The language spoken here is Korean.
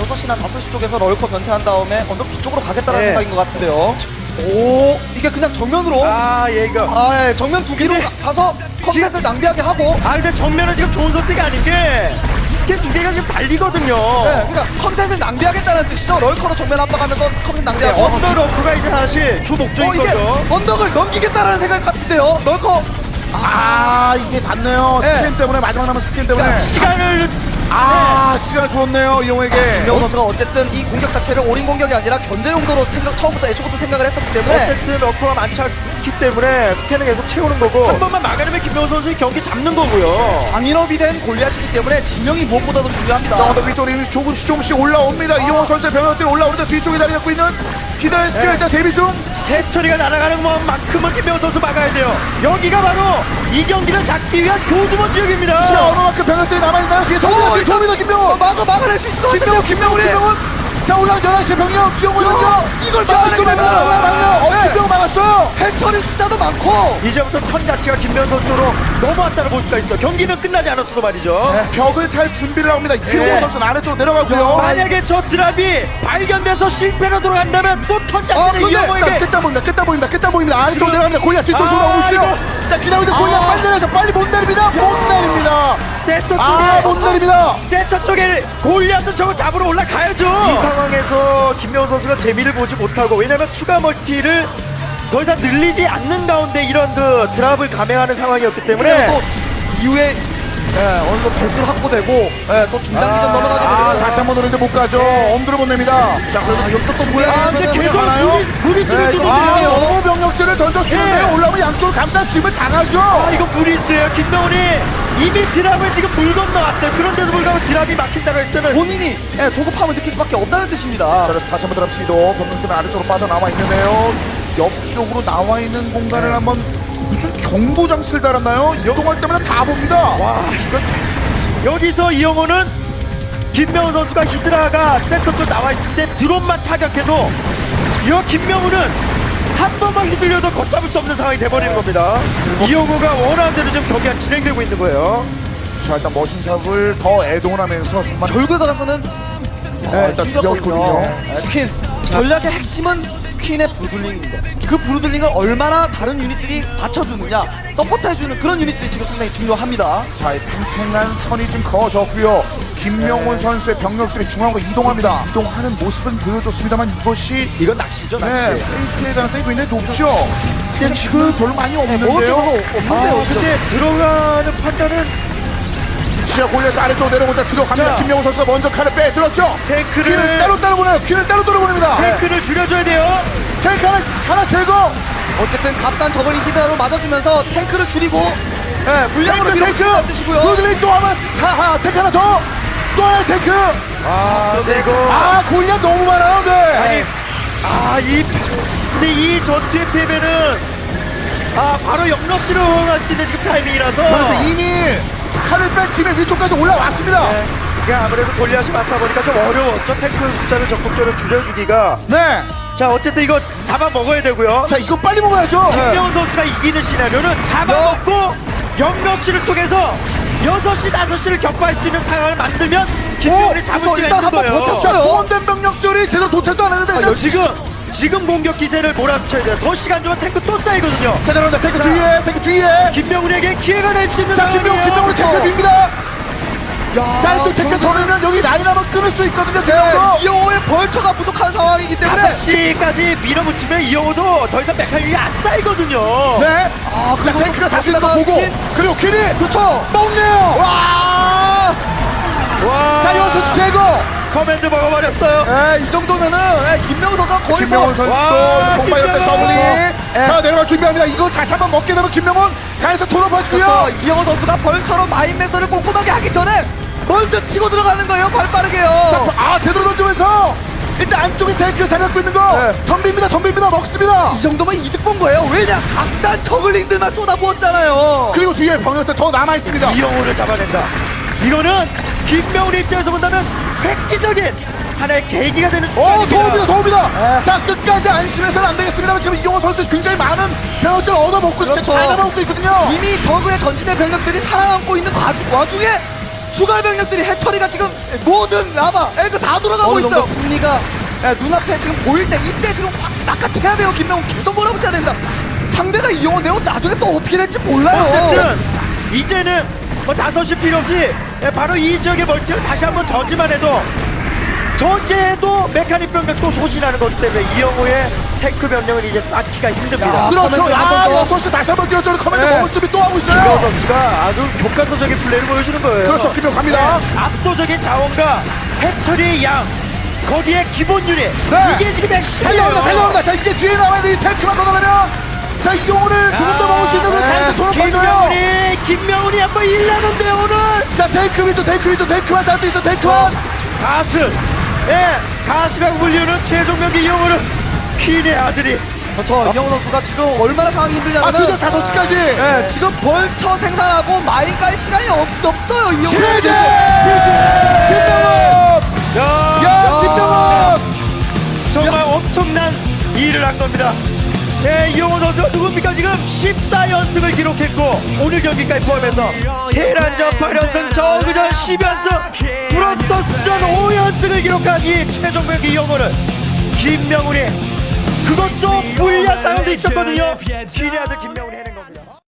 여섯 시나 다섯 시 쪽에서 럴커 변태한 다음에 언덕 뒤쪽으로 가겠다는 네. 생각인 것 같은데요. 오, 이게 그냥 정면으로. 아, 아, 예, 이거. 예, 정면 두 개로 가- 가서 컴셋을 낭비하게 하고. 아, 근데 정면은 지금 좋은 선택이 아닌 게 스캔 두 개가 지금 달리거든요. 네, 그러니까 컴셋을 낭비하겠다는 뜻이죠. 럴커로 정면 압박하면서 컴셋 네, 낭비하고. 언더 러프가 이제 사실 주 어, 목적인 이게 거죠. 언덕을 넘기겠다라는 생각 같은데요. 럴커. 아 이게 닿네요. 네. 스캔 때문에 마지막 남은 스캔 때문에. 그러니까 시간을 아 시간 줬네요 이용에게. 김명호 선수가 어쨌든 이 공격 자체를 올인 공격이 아니라 견제 용도로 생각 처음부터 애초부터 생각을 했었기 때문에 어쨌든 러프가 많지 않기 때문에 스캔을 계속 채우는 거고 한 번만 막아내면 김명호 선수 경기 잡는 거고요. 방인업이 된 골리앗이기 때문에 진영이 무엇보다도 중요합니다. 자 언덕 위쪽으로 조금씩 조금씩 올라옵니다. 이용호 선수의 병력들이 올라오는데 뒤쪽에 자리 잡고 있는 히드라의 스킬 네. 일단 데뷔 중. 해처리가 날아가는 것만큼은 김명호 선수 막아야 돼요. 여기가 바로 이 경기를 잡기 위한 교두번 지역입니다. 자 얼마만큼 병력들이 남아있나요? 뒤에 어, 도움이다 일단- 도움이다 김명호. 막아 막아낼 수 있을 것 같은데요, 김명호 김명훈이. 김명훈. 자 올라온 11시 병력 이용호 야, 병력. 이걸 야, 막아내기 이거 막아 막아 막아. 어 네. 막았어요. 해처리 숫자도 많고 이제부터 턴 자체가 김명호 선수로 넘어왔다는 볼 수가 있어. 경기는 끝나지 않았어도 말이죠. 네, 벽을 탈 준비를 합니다. 이용호 네. 선수는 아래쪽으로 내려가고요. 만약에 저 드랍이 발견돼서 실패로 돌아간다면 또턴 아, 자체는 근데 이영호에게 끝다 보인다, 끝다 보인다, 끝다 보입니다. 아래쪽 지금- 내려갑니다. 골리앗 뒤쪽 아, 돌아오고 있고요. 이거- 자, 기다리고 있는 골리앗 아. 빨리 내려서 빨리 못 내립니다. 못 내립니다. 세터 쪽에 아, 못 내립니다. 센터 쪽에 골리앗을 저거 잡으러 올라가야죠. 이 상황에서 김명호 선수가 재미를 보지 못하고 왜냐면 추가 멀티를 더 이상 늘리지 않는 가운데 이런 그 드랍을 감행하는 상황이었기 때문에 그리고 또 이후에 예, 어느 정도 배수를 확보되고 예, 또 중장기전 아, 넘어가게 아, 되면 다시 한 번 노리는데 못 가죠. 엄두를 못 냅니다. 자, 그래도 아, 여기서 또 뭐야 아, 근데 계속 가나요? 무리, 무리수를 네. 아, 던져치는데요. 예. 올라오면 양쪽을 감싸 쥐면 당하죠. 아 이거 무리수예요. 김명훈이 이미 드랍을 지금 물 건너왔어요. 그런데도 불구하고 드랍이 막힌다고 했더니 본인이 예, 조급함을 느낄 수밖에 없다는 뜻입니다. 자, 그래서 다시 한번 드랍 시도 병력들은 아래쪽으로 빠져나와 있는데요. 옆쪽으로 나와 있는 공간을 한번 무슨 경보 장치를 달았나요? 이동할 때마다 다 봅니다. 와 이건 여기서 이영호는 김명훈 선수가 히드라가 센터 쪽 나와 있을 때 드론만 타격해도 이 김명훈은 한 번만 휘둘려도 걷잡을 수 없는 상황이 돼버리는 겁니다. 이영호가 원하는 대로 지금 경기가 진행되고 있는 거예요. 자, 일단 머신샵을 더 애동을 하면서 정말 결국에 가서는 네, 일단 죽여있거든요. 예, 퀸 전략의 핵심은 퀸의 브루들링입니다. 그 브루들링을 얼마나 다른 유닛들이 받쳐주느냐, 서포트해주는 그런 유닛들이 지금 상당히 중요합니다. 자, 이 팽팽한 선이 좀 그어졌고요. 김명훈 선수의 병력들이 중앙으로 이동합니다. 이동하는 모습은 보여줬습니다만 이것이 이건 낚시죠, 네, 페이크의 가능성이 굉장히 높죠. 근데 지금 별로 많이 먹을 게 없는데요. 별로 없는데요. 아, 근데 들어가는 판단은 지하 골리앗 아래쪽으로 내려오다 들어갑니다. 자. 김명훈 선수가 먼저 칼을 빼들었죠. 탱크를- 퀸을 따로 따로 보내요. 퀸을 따로 따로 보냅니다. 탱크를 줄여줘야 돼요. 탱크 하나, 하나 제거. 어쨌든 값싼 저번이 히드라로 맞아주면서 탱크를 줄이고 예, 물량으로. 밀어붙이는 뜻이고요. 브루들링 또 하면 다, 하, 탱크 하나 더. 또 하나의 탱크. 아, 근데 이거 아, 골리앗 너무 많아요. 네. 아니, 아, 이, 근데 이 전투의 패배는, 아, 바로 영러시로 응할 수 있는 지금 타이밍이라서. 그런데 이미 칼을 뺀 팀의 위쪽까지 올라왔습니다. 네, 이게 아무래도 골리앗이 많다 보니까 좀 어려웠죠. 탱크 숫자를 적극적으로 줄여주기가. 네. 자, 어쨌든 이거 잡아 먹어야 되고요. 자, 이거 빨리 먹어야죠. 김명훈 선수가 이기는 시나리오는 잡아먹고 영러시를 통해서 6시, 5시를 격파할 수 있는 상황을 만들면 김명훈이 잡을 그쵸, 수가 일단 있는 한번 거예요. 버텼죠. 자, 지원된 병력들이 제대로 도착도 안 했는데. 아, 지금, 지금 공격 기세를 몰아붙여야 돼요. 더 시간 주면 탱크 또 쌓이거든요. 자, 내려온다. 탱크 자. 뒤에, 탱크 뒤에. 김명훈에게 기회가 될 수 있는 자, 김명훈. 김명훈이 탱크 빕니다. 자, 이쪽 탱크 더 밀면 여기 라인 한번 끊을 수 있거든요. 김명훈. 네, 이호의 벌처가 부족한 상황이기 때문에 5시까지 밀어붙이면 이영호도 더 이상 메카닉이 안 쌓이거든요. 네. 아, 자, 그리고 탱크가 다시 한번 보고. 퀸. 그리고 퀸이 그렇죠. 먹네요. 와! 와. 자, 여섯 시 제거. 커맨드 먹어버렸어요. 예, 이 정도면은 예, 김명우 선수가 거의 김명훈 뭐 선수도 와, 공방 이럴 때 김명훈. 서블리. 예. 자, 내려갈 준비합니다. 이거 다시 한번 먹게 되면 김명훈 가에서 돌아봐주고요. 그렇죠. 이영호 선수가 벌처럼 마인 매설을 꼼꼼하게 하기 전에 먼저 치고 들어가는 거예요. 발 빠르게요. 자, 아, 제대로 던지면서 일단 안쪽에 탱크 자리 잡고 있는 거 네. 덤빕니다, 덤빕니다, 먹습니다. 이 정도면 이득 본 거예요. 왜냐? 각산 저글링들만 쏟아부었잖아요. 그리고 뒤에 병력들 더 남아 있습니다. 이영호를 잡아낸다. 이거는 김명훈 입장에서 본다면 획기적인 하나의 계기가 되는 오 순간입니다. 도움이다 도움이다 자 끝까지 안심해서는 안 되겠습니다만 지금 이용호 선수 굉장히 많은 병력들 얻어먹고 그렇죠. 진짜 다 잡아먹고 있거든요 이미 적의 전진의 병력들이 살아남고 있는 과- 와중에 추가 병력들이 해처리가 지금 모든 라바 에그 다 돌아가고 어느 있어요. 승리가 예, 눈앞에 지금 보일 때 이때 지금 확 낚아채야 돼요. 김명훈 계속 몰아붙여야 됩니다. 상대가 이용호 내고 나중에 또 어떻게 될지 몰라요. 어쨌든 이제는 뭐 다섯이 필요 없이 예, 바로 이 지역의 멀티를 다시 한번 저지만 해도 저지해도 메카닉 병력도 소진하는 것 때문에 이영호의 탱크 병력은 이제 쌓기가 힘듭니다. 야, 그렇죠 커맨드 한번 아 더. 여섯 시 다시 한번 뛰어줘 커맨드 네. 먹을 준비 또 하고 있어요 선수가 아주 교과서적인 플레이를 보여주는 거예요. 그렇죠 김명 갑니다 네, 압도적인 자원과 해처리의 양 거기에 기본 유닛 네. 이게 지금 핵심이에요. 달려옵니다 달려옵니다 자 이제 뒤에 나와야 돼 탱크만 걷어내면 자 이용호를 조금 더 먹을 수 있는 그런 가능성 저는 보여줘요 김명훈이 김명훈이 한번 일나는데 오늘. 자 탱크 위쪽 탱크 위쪽 탱크만 잘돼 있어 탱크만 가스. 예 가스라고 불리우는 최종 명기 이용호는 퀸의 아들이. 그렇죠. 이영호 선수가 지금 얼마나 상황이 아 힘들냐면 드디어 다섯 시까지. 예, 지금 벌처 생산하고 마인 깔 시간이 없, 없어요. 이영호 선수. 이용호 선수가 누굽니까? 지금 14연승을 기록했고 오늘 경기까지 포함해서 테란전 8연승, 저그전 10연승, 프로토스전 5연승을 기록한 이 최종 경기 이용호는 김명훈이 그것도 불리한 상황도 있었거든요. 아들 김명훈이